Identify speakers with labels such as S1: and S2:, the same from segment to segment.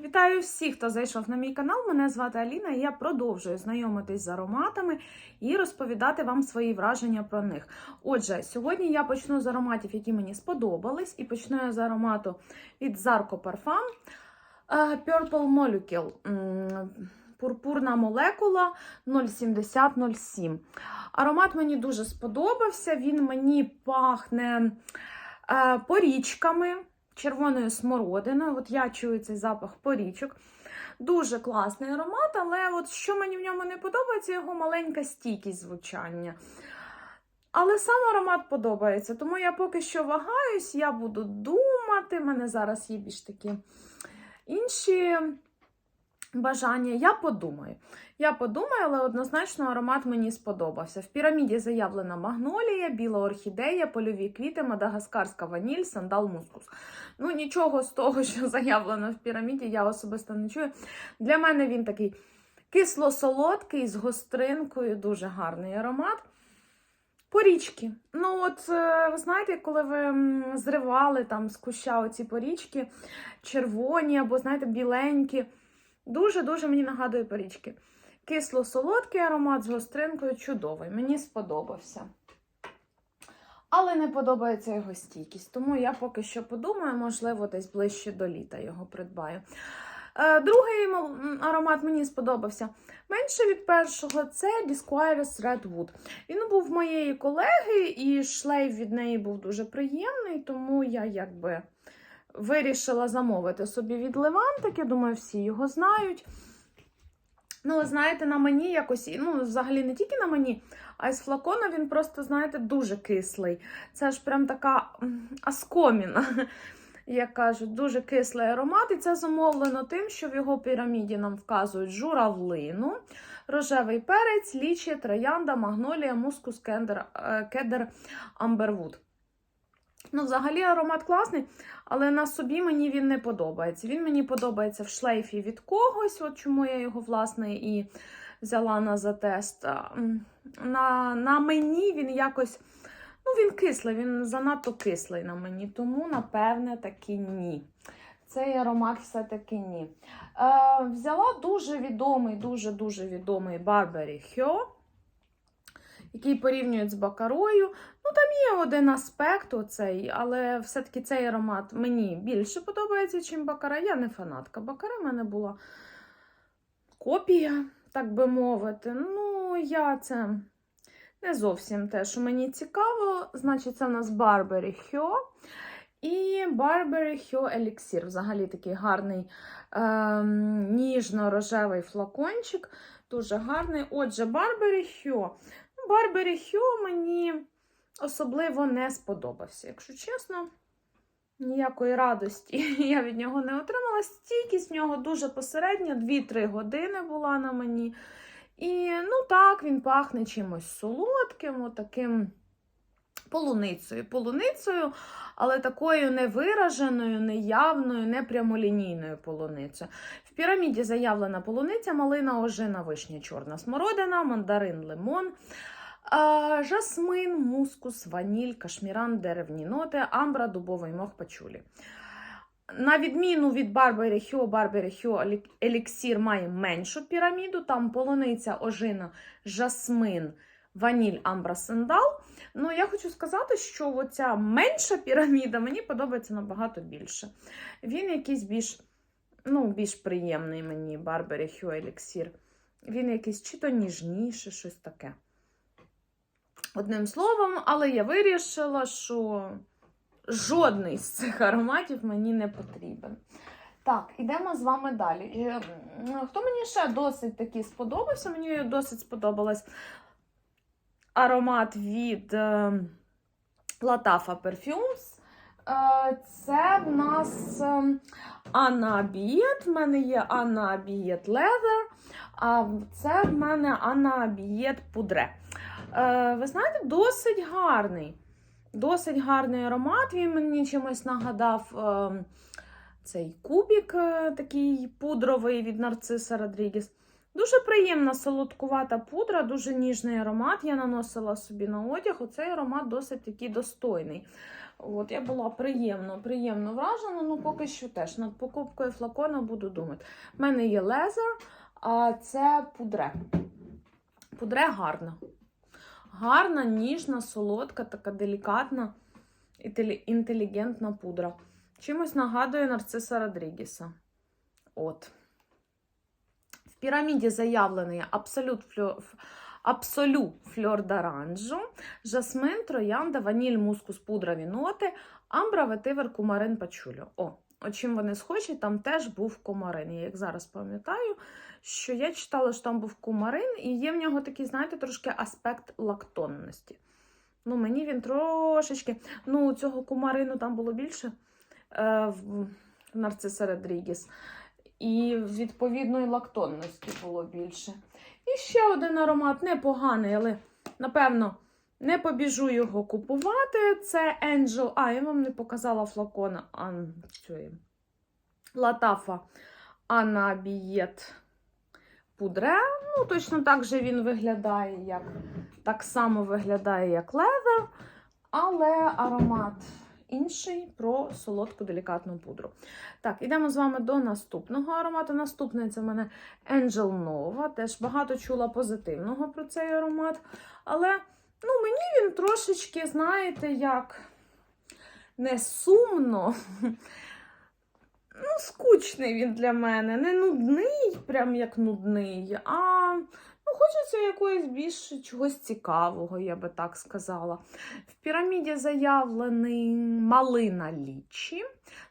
S1: Вітаю всіх, хто зайшов на мій канал. Мене звати Аліна, і я продовжую знайомитись з ароматами і розповідати вам свої враження про них. Отже, сьогодні я почну з ароматів, які мені сподобались, і почну я з аромату від Zarco Parfum е, Purple Molecule. Пурпурна молекула 07007. Аромат мені дуже сподобався. Він мені пахне е, порічками червоною смородиною. От я чую цей запах порічок. Дуже класний аромат, але от що мені в ньому не подобається, його маленька стійкість звучання. Але сам аромат подобається, тому я поки що вагаюсь, я буду думати. У мене зараз є більш такі інші бажання. Я подумаю. Я подумаю, але однозначно аромат мені сподобався. В піраміді заявлена магнолія, біла орхідея, польові квіти, мадагаскарська ваніль, сандал мускус. Ну, нічого з того, що заявлено в піраміді, я особисто не чую. Для мене він такий кисло-солодкий, з гостринкою, дуже гарний аромат. Порічки. Ну, от, е, ви знаєте, коли ви зривали там з куща оці порічки, червоні або, знаєте, біленькі. Дуже-дуже мені нагадує порічки. Кисло-солодкий аромат з гостринкою чудовий. Мені сподобався. Але не подобається його стійкість, тому я поки що подумаю, можливо, десь ближче до літа його придбаю. Е, Другий аромат мені сподобався. Менше від першого це Disquires Redwood. Він був моєї колеги, і шлейф від неї був дуже приємний, тому я якби вирішила замовити собі від Левантик. Я думаю, всі його знають. Ну, знаєте, на мені якось, ну, взагалі не тільки на мені, а й з флакона він просто, знаєте, дуже кислий. Це ж прям така аскоміна, як кажуть, дуже кислий аромат. І це замовлено тим, що в його піраміді нам вказують журавлину, рожевий перець, лічі, троянда, магнолія, мускус, кендер, е, кедр, амбервуд. Ну, взагалі аромат класний, але на собі мені він не подобається. Він мені подобається в шлейфі від когось, от чому я його, власне, і взяла на затест. На, на мені він якось. Ну, він кислий, він занадто кислий на мені, тому, напевне, таки ні. Цей аромат все-таки ні. Е, взяла дуже відомий, дуже-дуже відомий Burberry Hyo, який порівнюють з Бакарою. Ну, там є один аспект оцей, але все-таки цей аромат мені більше подобається, ніж Бакара. Я не фанатка. Бакара в мене була копія, так би мовити. Ну, я це не зовсім те, що мені цікаво. Значить, це у нас Burberry Hyo. І Burberry Hyo Elixir. Взагалі такий гарний ем, ніжно-рожевий флакончик. Дуже гарний. Отже, Burberry Hyo. Ну, Хью мені особливо не сподобався. Якщо чесно, ніякої радості я від нього не отримала. Стійкість в нього дуже посередня, 2-3 години була на мені. І ну так, він пахне чимось солодким, отаким полуницею. Полуницею, але такою невираженою, неявною, непрямолінійною полуницею. В піраміді заявлена полуниця, малина, ожина, вишня, чорна смородина, мандарин, лимон. Жасмин, мускус, ваніль, кашміран, деревні ноти, амбра, дубовий мох, пачулі. На відміну від Burberry Hyo, Burberry Hyo Elixir має меншу піраміду, там полуниця, ожина, жасмин, ваніль, амбра, сандал. Ну, я хочу сказати, що оця менша піраміда мені подобається набагато більше. Він якийсь більш, ну, більш приємний мені, Burberry Hyo Elixir. Він якийсь чи то ніжніше, щось таке. Одним словом, але я вирішила, що жодний з цих ароматів мені не потрібен. Так, ідемо з вами далі. Е, Хто мені ще досить таки сподобався? Мені досить сподобалась аромат від е, Latafa Perfumes. Е, Це в нас е, Анна Бієт. В мене є Анна Бієт Leather, а це в мене Анна Бієт Пудре. Е, Ви знаєте, досить гарний. Досить гарний аромат. Він мені чимось нагадав е, цей кубік, е, такий пудровий від Нарциса Родрігіс. Дуже приємна солодкувата пудра, дуже ніжний аромат. Я наносила собі на одяг. Оцей аромат досить такий достойний. От, я була приємно, приємно вражена, ну поки що теж над покупкою флакона буду думати. У мене є лезер, а це пудре. Пудре гарна. Гарна, ніжна, солодка, така делікатна, інтелі- інтелігентна пудра. Чимось нагадує нарциса Родрігеса. От. Піраміді заявлений абсолют фльо... ф- абсолю фльор d'aranjo, жасмин, троянда, ваніль, мускус, пудрові ноти, амбра, ветивер, кумарин, пачулю. О, от чим вони схожі, там теж був кумарин. Я як зараз пам'ятаю, що я читала, що там був кумарин, і є в нього такий, знаєте, трошки аспект лактонності. Ну, мені він трошечки. Ну, цього кумарину там було більше е, в Нарциса Родрігес. І відповідної лактонності було більше. І ще один аромат непоганий, але, напевно, не побіжу його купувати. Це Angel. А, я вам не показала флакона. Латафа Анабієт Пудре. Ну, точно так же він виглядає, як так само виглядає, як ледер, але аромат інший про солодку делікатну пудру. Так, ідемо з вами до наступного аромату. Наступний це в мене Angel Nova. Теж багато чула позитивного про цей аромат. Але ну, мені він трошечки, знаєте, як не сумно. Ну, скучний він для мене. Не нудний, прям як нудний, а ну, хочеться якоїсь більш чогось цікавого, я би так сказала. В піраміді заявлений малина лічі,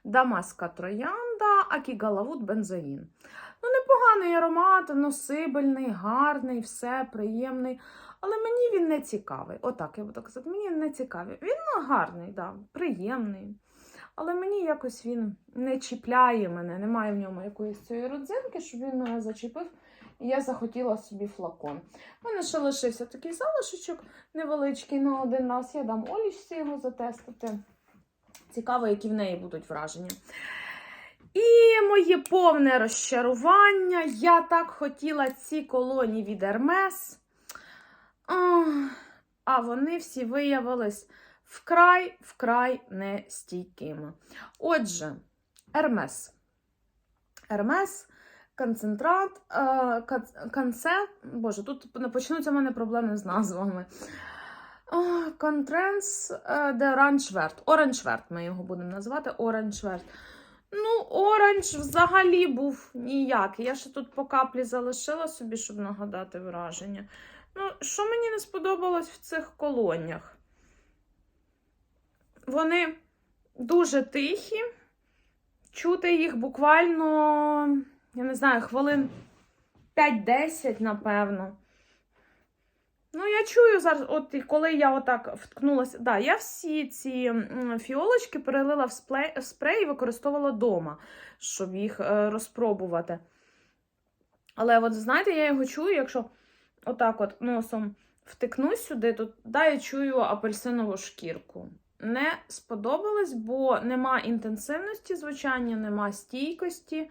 S1: дамаска троянда, акігалавут бензоїн. Ну, непоганий аромат, носибельний, гарний, все приємний. Але мені він не цікавий. Отак я буду казати, мені не цікавий. Він ну, гарний, да, приємний. Але мені якось він не чіпляє мене, немає в ньому якоїсь цієї родзинки, щоб він мене зачепив. І я захотіла собі флакон. У мене ще лишився такий залишечок невеличкий на один раз. Я дам Олічці його затестити. Цікаво, які в неї будуть враження. І моє повне розчарування. Я так хотіла ці колоні від Hermes. А вони всі виявились вкрай, вкрай нестійкими. Отже, Hermes. Hermes, концентрат, е, конце, боже, тут почнуться в мене проблеми з назвами. Контренс де Оранжверт. Оранжверт ми його будемо називати. Оранжверт. Ну, оранж взагалі був ніякий. Я ще тут по каплі залишила собі, щоб нагадати враження. Ну, що мені не сподобалось в цих колоніях? Вони дуже тихі. Чути їх буквально, я не знаю, хвилин 5-10, напевно. Ну, я чую зараз, от коли я отак вткнулася. Да, я всі ці фіолочки перелила в сплей, в спрей і використовувала вдома, щоб їх е, розпробувати. Але от знаєте, я його чую, якщо отак от носом втикнусь сюди, то да, я чую апельсинову шкірку. Не сподобалось, бо нема інтенсивності звучання, нема стійкості.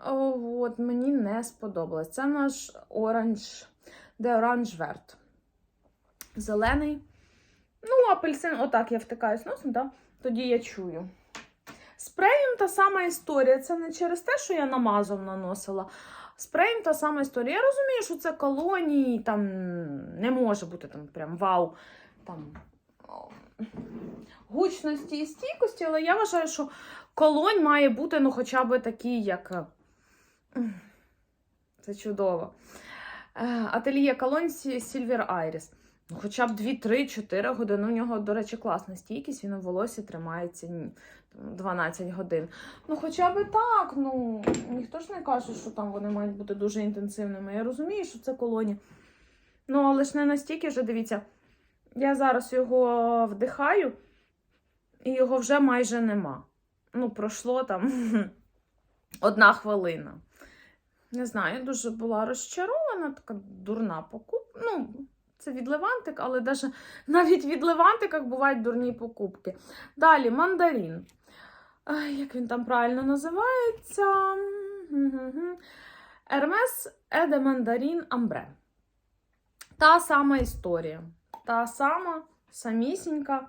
S1: От, мені не сподобалось. Це наш оранж, де оранж верт. Зелений. Ну, апельсин, отак я втикаюсь носом, да? тоді я чую. Спреєм та сама історія. Це не через те, що я намазом наносила. Спреєм та сама історія. Я розумію, що це колонії, там не може бути там прям вау. Там, гучності і стійкості, але я вважаю, що колонь має бути ну, хоча б такий, як. Це чудово. Е, Ательє колонь Сі- Silver Iris. Ну, хоча б 2-3-4 години. У нього, до речі, класна стійкість, він у волосі тримається 12 годин. Ну, хоча б так, ну, ніхто ж не каже, що там вони мають бути дуже інтенсивними. Я розумію, що це колоні. Ну, але ж не настільки вже, дивіться, я зараз його вдихаю, і його вже майже нема. Ну, пройшло там одна хвилина. Не знаю, я дуже була розчарована, така дурна покупка. Ну, це від Левантик, але даже, навіть від Левантиках бувають дурні покупки. Далі мандарин. Як він там правильно називається? Hermes Еде Мандарин Амбре. Та сама історія. Та сама, самісінька.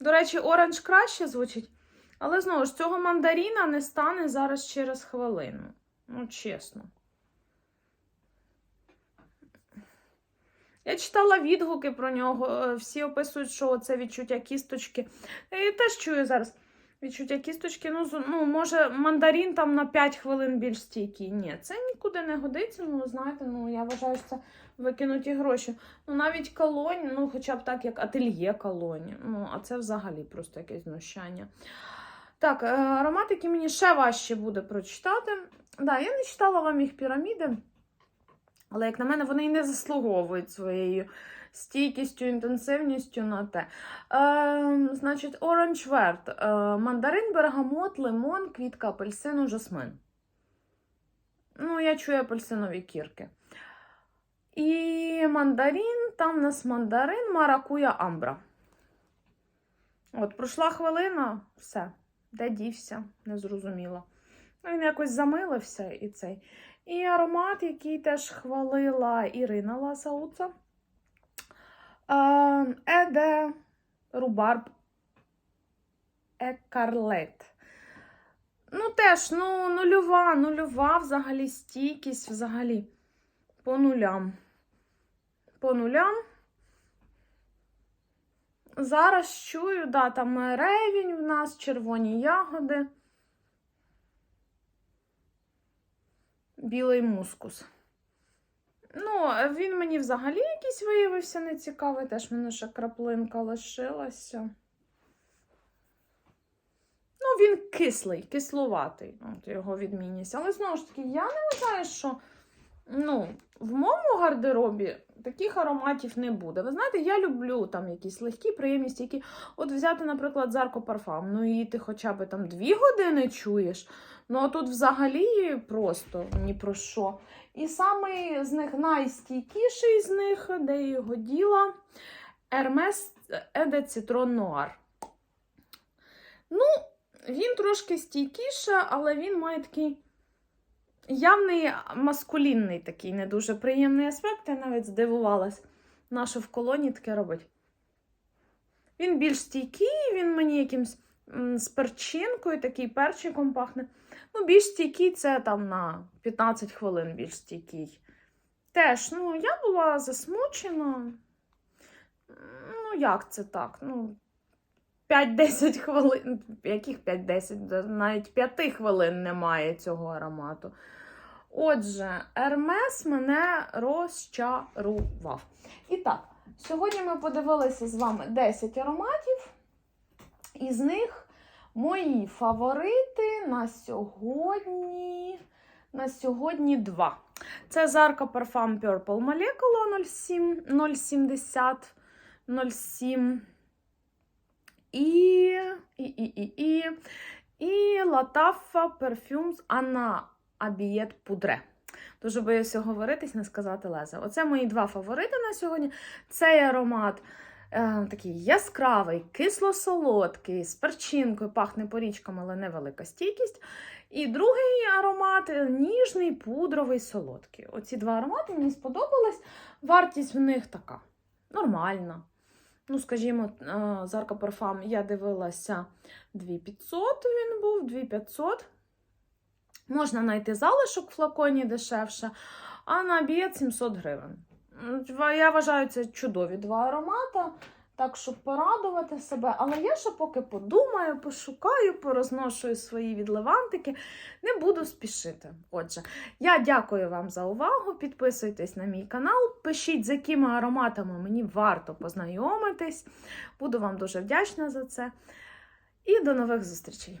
S1: До речі, оранж краще звучить. Але знову ж цього мандаріна не стане зараз через хвилину. Ну, чесно. Я читала відгуки про нього. е, Всі описують, що це відчуття кісточки. Я теж чую зараз відчуття кісточки. Ну, ну, може, мандарин там на 5 хвилин більш стійкий. Ні, це нікуди не годиться. Ну, знаєте, ну я вважаю, що це викинуті гроші. Ну, навіть колонь, ну, хоча б так, як ательє колоні. Ну, а це взагалі просто якесь знущання. Так, е, аромат, який мені ще важче буде прочитати. Да, я не читала вам їх піраміди, але, як на мене, вони і не заслуговують своєю стійкістю, інтенсивністю на те. Е, значить, Vert. Е, мандарин, бергамот, лимон, квітка апельсину, жасмин. Ну, я чую апельсинові кірки. І мандарин, там у нас мандарин, маракуя, амбра. От, пройшла хвилина, все. Де дівся, не зрозуміла. Ну, він якось замилився і цей. І аромат, який теж хвалила Ірина Ласауца. Е, Еде Рубарб Екарлет. Ну, теж, ну, нульова, нульова взагалі стійкість взагалі. По нулям. По нулям. Зараз чую, да, там ревінь в нас, червоні ягоди. Білий мускус. Ну, він мені взагалі якийсь виявився нецікавий, теж мене ще краплинка лишилася. Ну, він кислий, кислуватий, от його відмінність. Але знову ж таки, я не вважаю, що ну, в моєму гардеробі таких ароматів не буде. Ви знаєте, я люблю там якісь легкі, приємні, стійкі. От взяти, наприклад, Зарко Парфам. Ну і ти хоча б там дві години чуєш. Ну а тут взагалі просто ні про що. І самий з них найстійкіший з них, де я його діла, Hermes Еде Цитрон Нуар. Ну, він трошки стійкіше, але він має такий явний маскулінний такий не дуже приємний аспект. Я навіть здивувалась, наше в колоні таке робить. Він більш стійкий, він мені якимсь з перчинкою, такий перчиком пахне. Ну, більш стійкий це там на 15 хвилин більш стійкий. Теж, ну, я була засмучена. Ну, як це так? Ну, 5-10 хвилин. Яких 5-10? Навіть 5 хвилин немає цього аромату. Отже, Ермес мене розчарував. І так, сьогодні ми подивилися з вами 10 ароматів. Із них мої фаворити на сьогодні. На сьогодні два. Це Зарка Parfum Purple Molecule 07, 070 07. І, і, і, і, і, і Латафа Perfumes Anna Абієт Пудре. Дуже боюся говоритись, не сказати леза. Оце мої два фаворити на сьогодні. Цей аромат е, такий яскравий, кисло-солодкий, з перчинкою, пахне порічками, але невелика стійкість. І другий аромат е, ніжний, пудровий, солодкий. Оці два аромати мені сподобались. Вартість в них така нормальна. Ну, скажімо, Зарка Парфам я дивилася 2500 він був, 2500. Можна знайти залишок в флаконі дешевше, а на обід 700 гривень. Я вважаю, це чудові два аромати, так щоб порадувати себе. Але я ще поки подумаю, пошукаю, порозношую свої відливантики, не буду спішити. Отже, я дякую вам за увагу. Підписуйтесь на мій канал, пишіть, з якими ароматами мені варто познайомитись. Буду вам дуже вдячна за це. І до нових зустрічей!